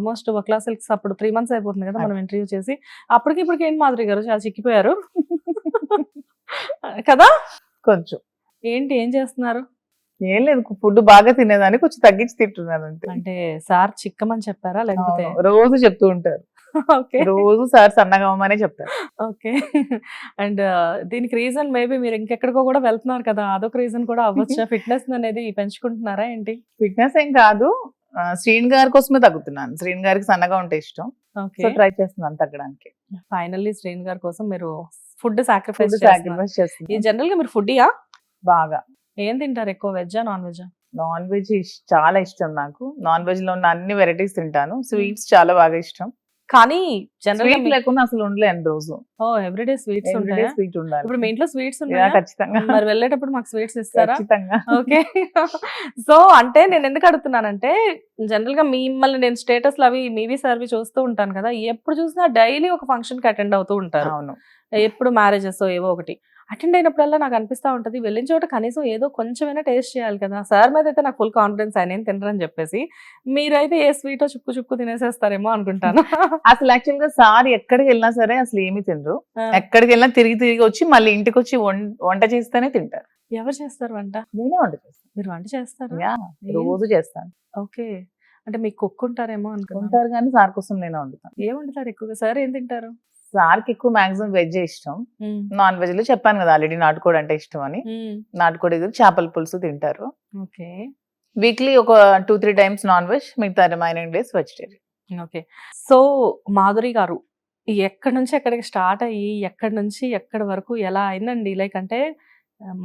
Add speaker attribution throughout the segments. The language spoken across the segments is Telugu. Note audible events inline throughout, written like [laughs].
Speaker 1: ఆల్మోస్ట్ ఒక క్లాస్ అప్పుడు త్రీ మంత్స్ అయిపోతుంది కదా మనం ఇంటర్వ్యూ చేసి. అప్పటికి ఇప్పటికి ఏంటి మాధురి గారు? చాలా చిక్కిపోయారు. [laughs] కదా?
Speaker 2: కొంచెం.
Speaker 1: ఏంటి? ఏం చేస్తున్నారు?
Speaker 2: ఏం లేదు ఫుడ్ బాగా తినేదాన్ని కొంచెం తగ్గించి తింటున్నాను అంతే
Speaker 1: అంటే సార్ చిక్కమని చెప్పారా లేకపోతే?
Speaker 2: రోజు చెప్తూ ఉంటారు. [laughs]
Speaker 1: ఓకే.
Speaker 2: రోజు సార్ సన్నగా అవ్వమనే చెప్తారు.
Speaker 1: ఓకే. [laughs] అండ్ దీనికి రీజన్ మేబీ మీరు ఇంకెక్కడికో కూడా వెళ్తున్నారు కదా. అదొక రీజన్ కూడా అవ్వచ్చా? ఫిట్నెస్ అనేది పెంచుకుంటున్నారా ఏంటి?
Speaker 2: ఫిట్నెస్ ఏం కాదు. శ్రీన్ గారి కోసమే తగ్గుతున్నాను. శ్రీన్ గారికి సన్నగా ఉంటే ఇష్టం. సో ట్రై చేస్తున్నాను తగ్గడానికి.
Speaker 1: ఫైనల్లీ శ్రీన్ గారి కోసం మీరు ఫుడ్ సాక్రిఫైస్
Speaker 2: సాక్రిఫైస్
Speaker 1: ఈ
Speaker 2: చేస్తున్నాను
Speaker 1: జనరల్గా మీరు ఫుడ్యా
Speaker 2: బాగా.
Speaker 1: ఏం తింటారు ఎక్కువ? వెజ్జా నాన్ వెజ్జా
Speaker 2: నాన్ వెజ్ చాలా ఇష్టం నాకు. నాన్ వెజ్లో ఉన్న అన్ని వెరైటీస్ తింటాను. స్వీట్స్ చాలా బాగా ఇష్టం.
Speaker 1: కానీ జనరల్
Speaker 2: లేకుండా అసలు ఉండలేను రోజు
Speaker 1: ఓ ఎవ్రీడే స్వీట్స్ ఉంటాయా?
Speaker 2: స్వీట్ ఉండాలి.
Speaker 1: ఇప్పుడు మీ ఇంట్లో స్వీట్స్ ఉన్నాయా?
Speaker 2: ఖచ్చితంగా.
Speaker 1: మరి వెళ్ళేటప్పుడు మాకు స్వీట్స్ ఇస్తారా?
Speaker 2: ఖచ్చితంగా.
Speaker 1: ఓకే. సో అంటే నేను ఎందుకు అడుగుతున్నానంటే జనరల్గా మిమ్మల్ని నేను స్టేటస్ అవి మీవి సర్వి చూస్తూ ఉంటాను కదా ఎప్పుడు చూసినా డైలీ ఒక ఫంక్షన్కి అటెండ్ అవుతూ ఉంటారు.
Speaker 2: అవును.
Speaker 1: ఎప్పుడు మ్యారేజెస్ ఏవో ఒకటి. అటెండ్ అయినప్పుడల్లా నాకు అనిపిస్తా ఉంటది వెళ్ళిన చోట కనీసం ఏదో కొంచెమైనా టేస్ట్ చేయాలి కదా. సార్ మీద అయితే నాకు ఫుల్ కాన్ఫిడెన్స్ ఆయన ఏం తినరని చెప్పేసి మీరైతే ఏ స్వీటో చుక్కు చుక్కు తినేసేస్తారేమో అనుకుంటాను. [laughs]
Speaker 2: అసలు యాక్చువల్గా సార్ ఎక్కడికి వెళ్ళినా సరే అసలు ఏమి తినరు. ఎక్కడికి వెళ్ళినా తిరిగి తిరిగి వచ్చి మళ్ళీ ఇంటికి వచ్చి వంట చేస్తేనే తింటారు.
Speaker 1: ఎవరు చేస్తారు వంట?
Speaker 2: నేనే వంట చేస్తాను
Speaker 1: మీరు వంట చేస్తారా?
Speaker 2: రోజు చేస్తాను.
Speaker 1: ఓకే. అంటే మీకు కుక్ ఉంటారేమో అనుకుంటారు
Speaker 2: కానీ సార్ కోసం నేనే వండుతాను.
Speaker 1: ఏం వండుతారు ఎక్కువగా? సార్ ఏం తింటారు?
Speaker 2: సార్కి ఎక్కువ మాక్సిమం వెజ్ ఇష్టం. నాన్ వెజ్లో చెప్పాను కదా ఆల్రెడీ నాటుకోడి అంటే ఇష్టం అని నాటుకోడి చేపల పులుసు తింటారు.
Speaker 1: ఓకే.
Speaker 2: వీక్లీ ఒక two three times non veg మిగతా remaining days vegetarian
Speaker 1: okay. So Madhuri గారు ఎక్కడి నుంచి ఎక్కడికి స్టార్ట్ అయ్యి ఎక్కడి నుంచి ఎక్కడి వరకు ఎలా అయిందండి? లైక్ అంటే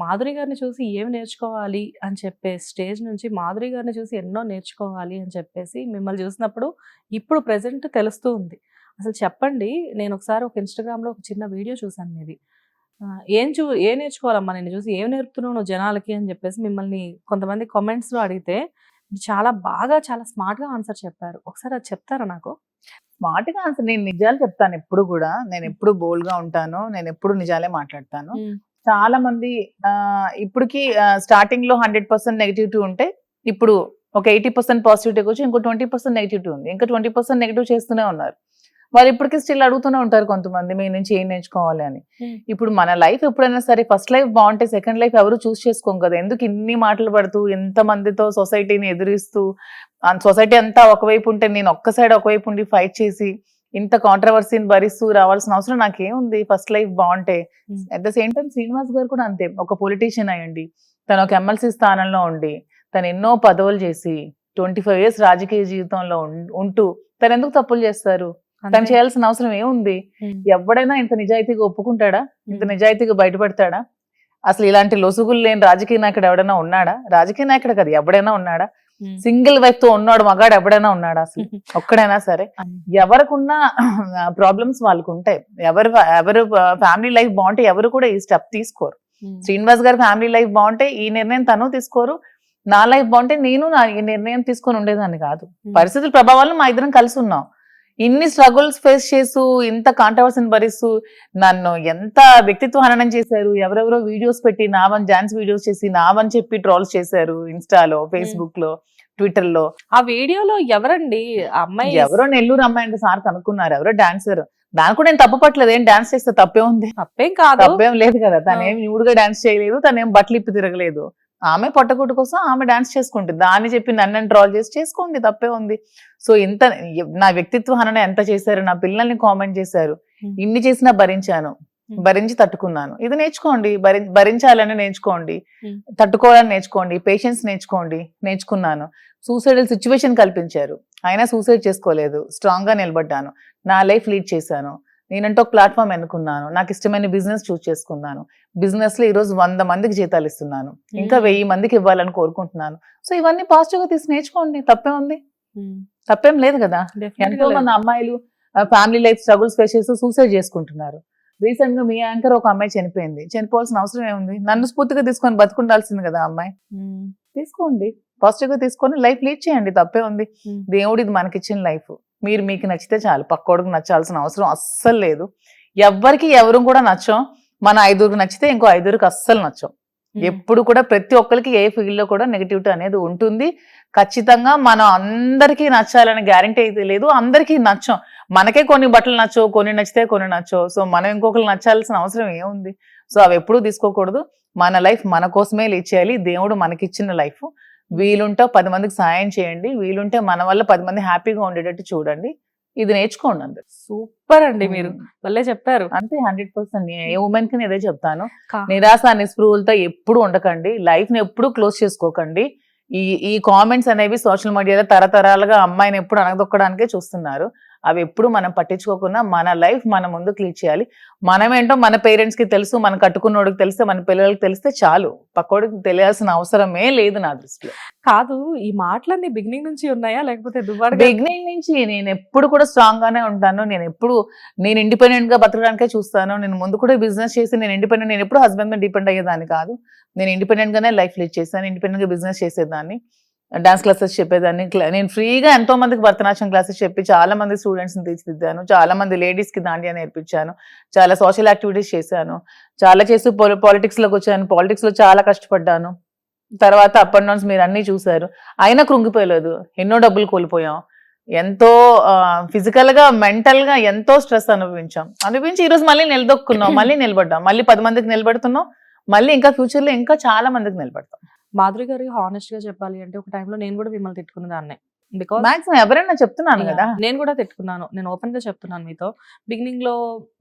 Speaker 1: మాధురి గారిని చూసి ఏమి నేర్చుకోవాలి అని చెప్పే స్టేజ్ నుంచి మాధురి గారిని చూసి ఎన్నో నేర్చుకోవాలి అని చెప్పేసి మిమ్మల్ని చూసినప్పుడు ఇప్పుడు ప్రెసెంట్ తెలుస్తూ ఉంది. అసలు చెప్పండి. నేను ఒకసారి ఒక ఇన్స్టాగ్రామ్లో ఒక చిన్న వీడియో చూశాను మీది. ఏం చూ ఏం నేర్చుకోవాలమ్మా? నేను చూసి ఏం నేర్పుతున్నావు నువ్వు జనాలకి అని చెప్పేసి మిమ్మల్ని కొంతమంది comments లో అడిగితే చాలా బాగా చాలా smart గా ఆన్సర్ చెప్పారు. ఒకసారి అది చెప్తారా నాకు?
Speaker 2: స్మార్ట్గా అసలు నేను నిజాలు చెప్తాను ఎప్పుడు కూడా. నేను ఎప్పుడు బోల్డ్గా ఉంటాను నేను ఎప్పుడు నిజాలే మాట్లాడతాను. చాలా మంది ఇప్పటికి స్టార్టింగ్లో హండ్రెడ్ పర్సెంట్ నెగిటివిటీ ఉంటే ఇప్పుడు ఒక ఎయిటీ పర్సెంట్ పాజిటివిటీ వచ్చి ఇంకో ట్వంటీ పర్సెంట్ నెగిటివిటీ ఉంది. ఇంకా ట్వంటీ పర్సెంట్ నెగిటివ్ చేస్తూనే ఉన్నారు. వాళ్ళు ఇప్పటికీ స్టిల్ అడుగుతూనే ఉంటారు కొంతమంది మీ నుంచి ఏం నేర్చుకోవాలి అని.
Speaker 1: Hmm.
Speaker 2: ఇప్పుడు మన లైఫ్ ఎప్పుడైనా సరే ఫస్ట్ లైఫ్ బాగుంటే సెకండ్ లైఫ్ ఎవరు చూస్ చేసుకోం కదా. ఎందుకు ఇన్ని మాటలు పడుతూ ఎంత మందితో సొసైటీని ఎదురిస్తూ సొసైటీ అంతా ఒకవైపు ఉంటే నేను ఒక్క సైడ్ ఒకవైపు ఉండి ఫైట్ చేసి ఇంత కాంట్రవర్సీని భరిస్తూ రావాల్సిన అవసరం నాకేముంది? ఫస్ట్ లైఫ్ బాగుంటే. At the same time Srinivas గారు కూడా అంతే. ఒక పొలిటీషియన్ అయ్యండి. తను ఒక ఎమ్మెల్సీ స్థానంలో ఉండి తను ఎన్నో పదవులు చేసి ట్వంటీ ఫైవ్ ఇయర్స్ రాజకీయ జీవితంలో ఉంటూ తను ఎందుకు తప్పులు చేస్తారు? తను. చేయాల్సిన అవసరం ఏముంది. ఎవడైనా ఇంత నిజాయితీగా ఒప్పుకుంటాడా ఇంత. నిజాయితీగా బయటపడతాడా అసలు ఇలాంటి లొసుగులు లేని రాజకీయ నాయకుడు ఎవడైనా ఉన్నాడా రాజకీయ నాయకుడు కదా ఎవడైనా ఉన్నాడా. సింగిల్ వైఫ్తో ఉన్నాడు మగాడు ఎవడైనా ఉన్నాడా అసలు ఒక్కడైనా సరే. ఎవరికున్న ప్రాబ్లమ్స్ వాళ్ళకు ఉంటాయి ఎవరు ఎవరు ఫ్యామిలీ లైఫ్ బాగుంటే ఎవరు కూడా ఈ స్టెప్ తీసుకోరు. శ్రీనివాస్ గారి ఫ్యామిలీ లైఫ్ బాగుంటే ఈ నిర్ణయం తను తీసుకోరు నా లైఫ్ బాగుంటే నేను నా ఈ నిర్ణయం తీసుకొని ఉండేదాన్ని కాదు. పరిస్థితుల ప్రభావాలను మా ఇద్దరం కలిసి ఉన్నాం ఇన్ని స్ట్రగుల్స్ ఫేస్ చేస్తూ ఇంత కాంట్రవర్సీని భరిస్తూ నన్ను ఎంత వ్యక్తిత్వ హననం చేశారు ఎవరెవరో వీడియోస్ పెట్టి నావని డాన్స్ వీడియోస్ చేసి నావని చెప్పి ట్రోల్స్ చేశారు ఇన్స్టాలో ఫేస్బుక్లో ట్విట్టర్లో
Speaker 1: ఆ వీడియోలో ఎవరండి? అమ్మాయి
Speaker 2: ఎవరో నెల్లూరు అమ్మాయి అంటే సార్ కనుక్కున్నారు. ఎవరో డాన్సర్ దాని కూడా నేను తప్పు పట్టలేదు. ఏం డాన్స్ చేస్తే తప్పే ఉంది?
Speaker 1: తప్పేం కాదు.
Speaker 2: తప్పేం లేదు కదా. తనేం న్యూడ్గా డాన్స్ చేయలేదు. తనేం బట్టలు ఇప్పి తిరగలేదు. ఆమె పొట్టకుట్టు కోసం ఆమె డాన్స్ చేసుకుంటుంది. దాన్ని చెప్పి నన్ను ట్రాల్ చేసి చేసుకోండి తప్పే ఉంది. సో ఇంత నా వ్యక్తిత్వ హనన ఎంత చేశారు నా పిల్లల్ని కామెంట్ చేశారు. ఇన్ని చేసినా భరించాను. భరించి తట్టుకున్నాను. ఇది నేర్చుకోండి. భరి భరించాలని నేర్చుకోండి. తట్టుకోవాలని నేర్చుకోండి. పేషెన్స్ నేర్చుకోండి. నేర్చుకున్నాను. సూసైడల్ సిచ్యువేషన్ కల్పించారు. అయినా సూసైడ్ చేసుకోలేదు. స్ట్రాంగ్గా నిలబడ్డాను. నా లైఫ్ లీడ్ చేశాను. నేనంటే ఒక ప్లాట్ఫామ్ ఎన్నుకున్నాను నాకు ఇష్టమైన బిజినెస్ చూస్ చేసుకున్నాను. బిజినెస్లో ఈ రోజు వంద మందికి జీతాలు ఇస్తున్నాను. ఇంకా. వెయ్యి మందికి ఇవ్వాలని కోరుకుంటున్నాను. సో ఇవన్నీ పాజిటివ్గా తీసి నేర్చుకోండి. తప్పే ఉంది. తప్పేం లేదు కదా. ఎంతో. మంది అమ్మాయిలు ఫ్యామిలీ లైఫ్ స్ట్రగుల్స్ ఫేస్ చేస్తూ సూసైడ్ చేసుకుంటున్నారు. రీసెంట్గా మీ యాంకర్ ఒక అమ్మాయి చనిపోయింది. చనిపోవాల్సిన అవసరం ఏముంది? నన్ను స్ఫూర్తిగా తీసుకొని బతుకుండాల్సింది కదా అమ్మాయి. తీసుకోండి. పాజిటివ్గా తీసుకొని లైఫ్ లీడ్ చేయండి. తప్పే ఉంది. దేవుడు ఇది మనకిచ్చిన లైఫ్ మీరు మీకు నచ్చితే చాలు. పక్కోడికి నచ్చాల్సిన అవసరం అస్సలు లేదు. ఎవ్వరికి ఎవరు కూడా నచ్చం. మన ఐదుగురికి నచ్చితే ఇంకో ఐదుగురికి అస్సలు నచ్చం. ఎప్పుడు కూడా ప్రతి ఒక్కరికి ఏ ఫీల్డ్లో కూడా నెగిటివిటీ అనేది ఉంటుంది. ఖచ్చితంగా మనం అందరికీ నచ్చాలని గ్యారంటీ అయితే లేదు. అందరికీ నచ్చం. మనకే కొన్ని బట్టలు నచ్చవు కొన్ని నచ్చితే కొన్ని నచ్చవు. సో మనం ఇంకొకరు నచ్చాల్సిన అవసరం ఏముంది? సో అవి ఎప్పుడూ తీసుకోకూడదు. మన లైఫ్ మన కోసమే లీడ్ చేయాలి. దేవుడు మనకిచ్చిన లైఫ్. వీలుంటే పది మందికి సాయం చేయండి వీలుంటే మన వల్ల పది మంది హ్యాపీగా ఉండేటట్టు చూడండి. ఇది నేర్చుకోండి అందరు.
Speaker 1: సూపర్ అండి మీరు. వల్లే చెప్పారు.
Speaker 2: అంతే హండ్రెడ్ పర్సెంట్. ఏ ఉమెన్కి ఇదే చెప్తాను. నిరాశ నిస్పృహలతో ఎప్పుడు ఉండకండి. లైఫ్ని ఎప్పుడు క్లోజ్ చేసుకోకండి. ఈ ఈ కామెంట్స్ అనేవి సోషల్ మీడియాలో తరతరాలుగా అమ్మాయిని ఎప్పుడు అనగదొక్కడానికే చూస్తున్నారు. అవి ఎప్పుడు మనం పట్టించుకోకుండా మన లైఫ్ మన ముందు క్లీన్ చేయాలి. మనమేంటో మన పేరెంట్స్కి తెలుసు మన కట్టుకున్నోడికి తెలిస్తే మన పిల్లలకి తెలిస్తే చాలు. పక్కోడికి తెలియాల్సిన అవసరమే లేదు నా దృష్టిలో.
Speaker 1: కాదు ఈ మాటలన్నీ బిగినింగ్ నుంచి ఉన్నాయా? లేకపోతే దుబారా
Speaker 2: బిగినింగ్ నుంచి నేను ఎప్పుడు కూడా స్ట్రాంగ్ గానే ఉంటాను. నేను ఎప్పుడు నేను ఇండిపెండెంట్గా బతకడానికే చూస్తాను. నేను ముందు కూడా బిజినెస్ చేసి నేను ఇండిపెండెంట్ నేను ఎప్పుడు హస్బెండ్ మీద డిపెండ్ అయ్యేదాన్ని కాదు. నేను ఇండిపెండెంట్ గానే లైఫ్ లీడ్ చేశాను ఇండిపెండెంట్గా బిజినెస్ చేసేదాన్ని. డాన్స్ క్లాసెస్ చెప్పేదాన్ని. నేను ఫ్రీగా ఎంతో మందికి భరతనాట్యం క్లాసెస్ చెప్పి చాలా మంది స్టూడెంట్స్ని తీర్చిదిద్దాను. చాలా మంది లేడీస్కి దాండియా నేర్పించాను. చాలా సోషల్ యాక్టివిటీస్ చేశాను. చాలా చేసి పాలిటిక్స్లోకి వచ్చాను. పాలిటిక్స్లో చాలా కష్టపడ్డాను. తర్వాత అప్ అండ్ డౌన్స్ మీరు అన్ని చూసారు అయినా కృంగిపోయలేదు. ఎన్నో డబ్బులు కోల్పోయాం. ఎంతో ఫిజికల్గా మెంటల్గా ఎంతో స్ట్రెస్ అనుభవించాం. అనుభవించి ఈరోజు మళ్ళీ నిలదొక్కున్నాం. మళ్ళీ నిలబడ్డాం. మళ్ళీ పది మందికి నిలబడుతున్నాం. మళ్ళీ ఇంకా ఫ్యూచర్లో ఇంకా చాలా మందికి నిలబడతాం.
Speaker 1: మాధురి గారు హానెస్ట్గా చెప్పాలి అంటే ఒక టైంలో నేను కూడా మిమ్మల్ని తిట్టుకున్న దాన్నే. బికాస్
Speaker 2: మాక్సిమం ఎవరైనా చెప్తున్నాను కదా.
Speaker 1: నేను కూడా తిట్టుకున్నాను. నేను ఓపెన్గా చెప్తున్నాను మీతో. బిగినింగ్లో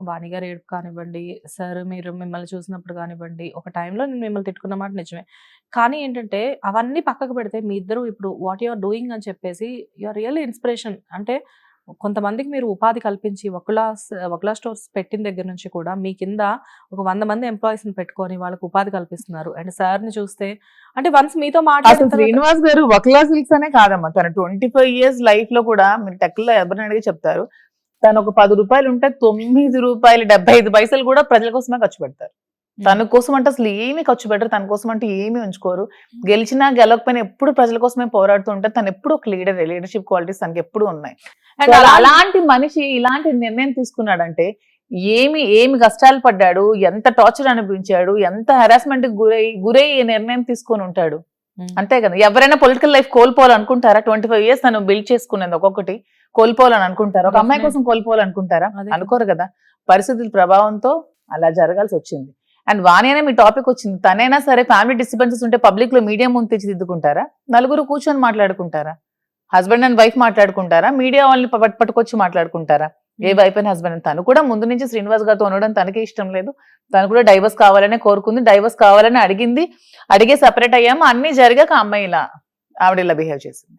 Speaker 1: వాణి గారు ఏడుపు కానివ్వండి సార్ మీరు మిమ్మల్ని చూసినప్పుడు కానివ్వండి ఒక టైంలో నేను మిమ్మల్ని తిట్టుకున్న మాట నిజమే. కానీ ఏంటంటే అవన్నీ పక్కకు పెడితే మీ ఇద్దరు ఇప్పుడు వాట్ యువర్ డూయింగ్ అని చెప్పేసి యువర్ రియల్ ఇన్స్పిరేషన్ అంటే కొంతమందికి మీరు ఉపాధి కల్పించి ఒకలా ఒకలా స్టోర్స్ పెట్టిన దగ్గర నుంచి కూడా మీ కింద ఒక వంద మంది ఎంప్లాయీస్ని పెట్టుకొని వాళ్ళకి ఉపాధి కల్పిస్తున్నారు. అండ్ సార్ని చూస్తే అంటే వన్స్ మీతో తర్వాత-
Speaker 2: శ్రీనివాస్ గారు వక్లా సిల్క్స్ అనే కాదమ్మా. తన ట్వంటీ ఫైవ్ ఇయర్స్ లైఫ్లో కూడా మీరు టెక్లో ఎవరిని అడిగి చెప్తారు తను ఒక పది రూపాయలు ఉంటే తొమ్మిది రూపాయలు డెబ్బై ఐదు పైసలు కూడా ప్రజల కోసమే ఖర్చు పెడతారు. తన కోసం అంటే అసలు ఏమీ ఖర్చు పెట్టరు తన కోసం అంటే ఏమీ ఉంచుకోరు. గెలిచినా గెలవకపోయినా ఎప్పుడు ప్రజల కోసమే పోరాడుతూ ఉంటారు తను ఎప్పుడు ఒక లీడర్ లీడర్షిప్ క్వాలిటీస్ తనకి ఎప్పుడు ఉన్నాయి.
Speaker 1: అలా-
Speaker 2: అలాంటి మనిషి ఇలాంటి నిర్ణయం తీసుకున్నాడంటే ఏమి ఏమి కష్టాలు పడ్డాడు ఎంత టార్చర్ అనుభవించాడు ఎంత హెరాస్మెంట్ గురై గురై ఈ నిర్ణయం తీసుకొని ఉంటాడు. అంతే కదా. ఎవరైనా పొలిటికల్ లైఫ్ కోల్పోవాలనుకుంటారా? ట్వంటీ ఫైవ్ ఇయర్స్ తను బిల్డ్ చేసుకునేది ఒక్కొక్కటి కోల్పోవాలని అనుకుంటారా ఒక అమ్మాయి కోసం కోల్పోవాలనుకుంటారా. అనుకోరు కదా. పరిస్థితుల ప్రభావంతో అలా జరగాల్సి వచ్చింది. అండ్ వాణి అనే మీ టాపిక్ వచ్చింది. తనైనా సరే ఫ్యామిలీ డిస్టర్బెన్సెస్ ఉంటే పబ్లిక్లో మీడియా ముందు తెచ్చిదిద్దుకుంటారా? నలుగురు కూర్చొని మాట్లాడుకుంటారా? హస్బెండ్ అండ్ వైఫ్ మాట్లాడుకుంటారా? మీడియా వాళ్ళని పట్- పట్టుకొచ్చి మాట్లాడుకుంటారా? ఏ వైఫ్ అండ్ హస్బెండ్ తను కూడా ముందు నుంచి శ్రీనివాస్ గారితో ఉండడం తనకి ఇష్టం లేదు. తను కూడా డైవర్స్ కావాలనే కోరుకుంది. డైవర్స్ కావాలని అడిగింది. అడిగే సెపరేట్ అయ్యాము. అన్ని జరిగాక అమ్మాయి ఇలా ఆవిడ ఇలా బిహేవ్ చేసింది.